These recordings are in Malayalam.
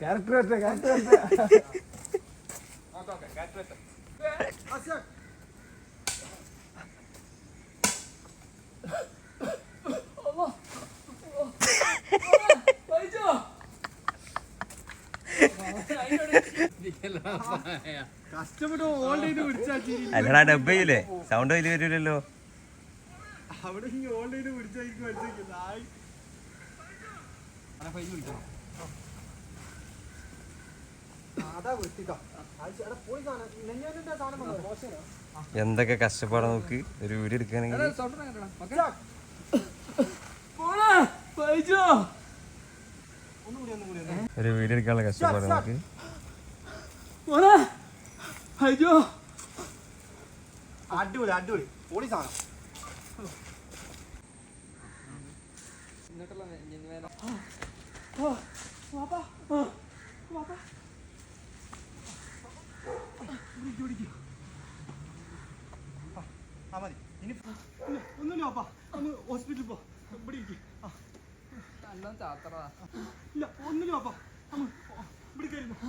ക്യാരക്ടർ ക്യാരക്ടർ അല്ലടാ ഡബ്ബയില്ലേ സൗണ്ട് വലിയ വരില്ലല്ലോ അവിടെ അതാ വൃത്തിക്കാം പോയി സാധനം സാധനം? എന്തൊക്കെ കഷ്ടപ്പാടാ നോക്ക്. ഒരു വീഡിയോ എടുക്കുകയാണെങ്കിൽ. ഒരു വീഡിയോ എടുക്കാനുള്ള കഷ്ടപ്പാട് നോക്ക്. അടിപൊളി അടിപൊളി. പോളി സാധനം. ആ മതി. ഇനി ഒന്നുമില്ല പാപ്പാ ഒന്ന് ഹോസ്പിറ്റലിൽ പോ. ഇവിടെ ഇരിക്ക്. ആ. ഇല്ല ഒന്നുമില്ല പാപ്പാ അമ്മ ഇവിടെ കയറി പോ.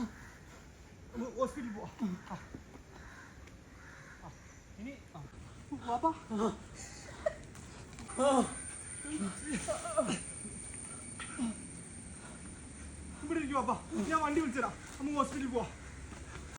ഒന്ന് ഹോസ്പിറ്റലിൽ പോ. ഇനി. പാപ്പാ ഇവിടെ ഇരിക്കും പാപ്പാ ഞാൻ വണ്ടി വിളിച്ചതാ അമ്മ ഹോസ്പിറ്റലിൽ പോവാ.